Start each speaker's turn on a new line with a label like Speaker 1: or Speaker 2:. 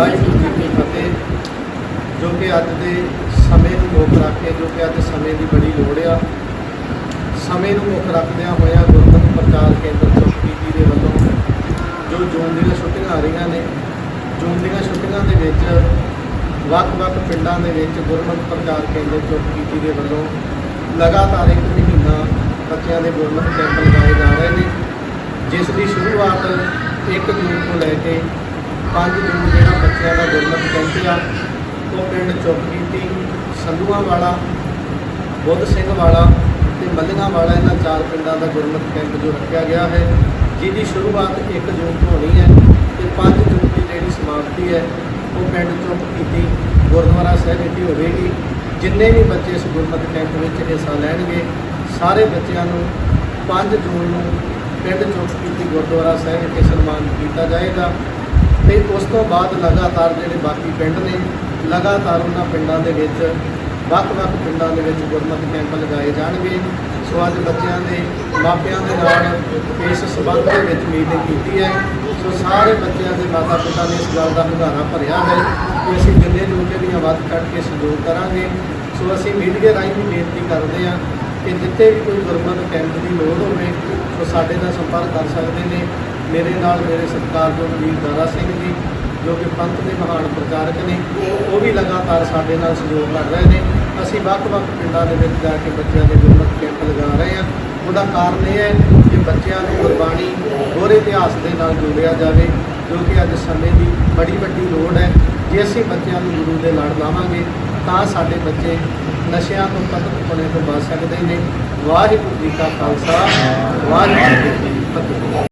Speaker 1: ਵਾਹਿਗੁਰੂ ਜੀ। ਕੀ ਫਤਿਹ ਜੋ ਕਿ ਅੱਜ ਦੇ ਸਮੇਂ ਨੂੰ ਮੁੱਖ ਰੱਖ ਕੇ, ਜੋ ਕਿ ਅੱਜ ਸਮੇਂ ਦੀ ਬੜੀ ਲੋੜ ਆ। ਸਮੇਂ ਨੂੰ ਮੁੱਖ ਰੱਖਦਿਆਂ ਹੋਇਆਂ ਗੁਰਮਤਿ ਪ੍ਰਚਾਰ ਕੇਂਦਰ ਚੌਕੀ ਦੇ ਵੱਲੋਂ ਜੋ ਜੂਨ ਦੀਆਂ ਛੁੱਟੀਆਂ ਆ ਰਹੀਆਂ ਨੇ, ਜੂਨ ਦੀਆਂ ਛੁੱਟੀਆਂ ਦੇ ਵਿੱਚ ਵੱਖ-ਵੱਖ ਪਿੰਡਾਂ ਦੇ ਵਿੱਚ ਗੁਰਮਤਿ ਪ੍ਰਚਾਰ ਕੇਂਦਰ ਚੌਕੀ ਦੇ ਵੱਲੋਂ ਲਗਾਤਾਰ ਇੱਕ ਮਹੀਨਾ ਬੱਚਿਆਂ ਦੇ ਗੁਰਮਤਿ ਕੈਂਪ ਲਗਾਏ ਜਾ ਰਹੇ ਨੇ, ਜਿਸ ਦੀ ਸ਼ੁਰੂਆਤ 1 ਜੂਨ ਤੋਂ ਲੈ ਕੇ ਪੰਜ ਜੂਨ ਜਿਹੜਾ ਬੱਚਿਆਂ ਦਾ ਗੁਰਮਤ ਕੈਂਪ ਆ, ਉਹ ਪਿੰਡ ਚੌਕੀ ਸੰਧੂਆਂ ਵਾਲਾ ਬੁੱਧ ਸਿੰਘ ਵਾਲਾ ਤੇ ਮੱਲੀਆਂ ਵਾਲਾ ਇਹਨਾਂ ਚਾਰ ਪਿੰਡਾਂ ਦਾ ਗੁਰਮਤਿ ਕੈਂਪ ਜੋ ਰੱਖਿਆ ਗਿਆ ਹੈ, ਜਿਹਦੀ ਸ਼ੁਰੂਆਤ 1 ਜੂਨ ਤੋਂ ਹੋਣੀ ਹੈ ਤੇ 5 ਜੂਨ ਦੀ ਜਿਹੜੀ ਸਮਾਪਤੀ ਹੈ, ਉਹ ਪਿੰਡ ਚੁੱਪ ਕੀਤੀ ਗੁਰਦੁਆਰਾ ਸਾਹਿਬ ਵਿੱਚ ਹੋਵੇਗੀ। ਜਿੰਨੇ ਵੀ ਬੱਚੇ ਇਸ ਗੁਰਮਤਿ ਕੈਂਪ ਵਿੱਚ ਹਿੱਸਾ ਲੈਣਗੇ, ਸਾਰੇ ਬੱਚਿਆਂ ਨੂੰ 5 ਜੂਨ ਨੂੰ ਪਿੰਡ ਚੁੱਪ ਕੀਤੀ ਗੁਰਦੁਆਰਾ ਸਾਹਿਬ ਵਿਖੇ ਸਨਮਾਨਿਤ ਕੀਤਾ ਜਾਏਗਾ। ਤੇ ਉਸ ਤੋਂ ਬਾਅਦ ਲਗਾਤਾਰ ਜਿਹੜੇ ਬਾਕੀ ਪਿੰਡ ਨੇ, ਲਗਾਤਾਰ ਉਹਨਾਂ ਪਿੰਡਾਂ ਦੇ ਵਿੱਚ, ਵੱਖ-ਵੱਖ ਪਿੰਡਾਂ ਦੇ ਵਿੱਚ ਗੁਰਮਤਿ ਕੈਂਪ ਲਗਾਏ ਜਾਣਗੇ। ਸੋ ਅੱਜ ਬੱਚਿਆਂ ਦੇ, ਮਾਪਿਆਂ ਦੇ ਨਾਲ ਇਸ ਸਬੰਧ ਦੇ ਵਿੱਚ ਮੀਟਿੰਗ ਕੀਤੀ ਹੈ। ਸੋ ਸਾਰੇ ਬੱਚਿਆਂ ਦੇ ਮਾਤਾ ਪਿਤਾ ਨੇ ਇਸ ਗੱਲ ਦਾ ਹੁੰਗਾਰਾ ਭਰਿਆ ਹੈ ਕਿ ਅਸੀਂ ਜਿੰਨੇ ਜੋਗੇ ਦੀਆਂ ਵੱਧ ਕੱਢ ਕੇ ਸਹਿਯੋਗ ਕਰਾਂਗੇ। ਸੋ ਅਸੀਂ ਮੀਡੀਆ ਰਾਹੀਂ ਵੀ ਬੇਨਤੀ ਕਰਦੇ ਹਾਂ ਕਿ ਜਿੱਥੇ ਵੀ ਕੋਈ ਗੁਰਮਤਿ ਕੈਂਪ ਦੀ ਲੋੜ ਹੋਵੇ, ਸੋ ਸਾਡੇ ਨਾਲ ਸੰਪਰਕ ਕਰ ਸਕਦੇ ਨੇ। ਮੇਰੇ ਨਾਲ ਮੇਰੇ ਸਤਿਕਾਰਯੋਗ ਵੀਰ ਦਾਰਾ ਸਿੰਘ ਜੀ, ਜੋ ਕਿ ਪੰਥ ਦੇ ਮਹਾਨ ਪ੍ਰਚਾਰਕ ਨੇ, ਉਹ ਵੀ ਲਗਾਤਾਰ ਸਾਡੇ ਨਾਲ ਸਹਿਯੋਗ ਕਰ ਰਹੇ ਨੇ। ਅਸੀਂ ਵੱਖ-ਵੱਖ ਪਿੰਡਾਂ ਦੇ ਵਿੱਚ ਜਾ ਕੇ ਬੱਚਿਆਂ ਦੇ ਗੁਰਮਤਿ ਕੈਂਪ ਲਗਾ ਰਹੇ ਹਾਂ। ਉਹਦਾ ਕਾਰਨ ਇਹ ਹੈ ਕਿ ਬੱਚਿਆਂ ਨੂੰ ਗੁਰਬਾਣੀ ਹੋਰ ਇਤਿਹਾਸ ਦੇ ਨਾਲ ਜੋੜਿਆ ਜਾਵੇ, ਜੋ ਕਿ ਅੱਜ ਸਮੇਂ ਦੀ ਬੜੀ ਵੱਡੀ ਲੋੜ ਹੈ। ਜੇ ਅਸੀਂ ਬੱਚਿਆਂ ਨੂੰ ਗੁਰੂ ਦੇ ਲੜ ਲਾਵਾਂਗੇ, ਤਾਂ ਸਾਡੇ ਬੱਚੇ ਨਸ਼ਿਆਂ ਤੋਂ ਪਤਤ ਹੋਣੇ ਤੋਂ ਬਚ ਸਕਦੇ ਨੇ। ਵਾਹਿਗੁਰੂ ਜੀ ਕਾ ਖਾਲਸਾ, ਵਾਹਿਗੁਰੂ ਜੀ ਕੀ ਫਤਿਹ।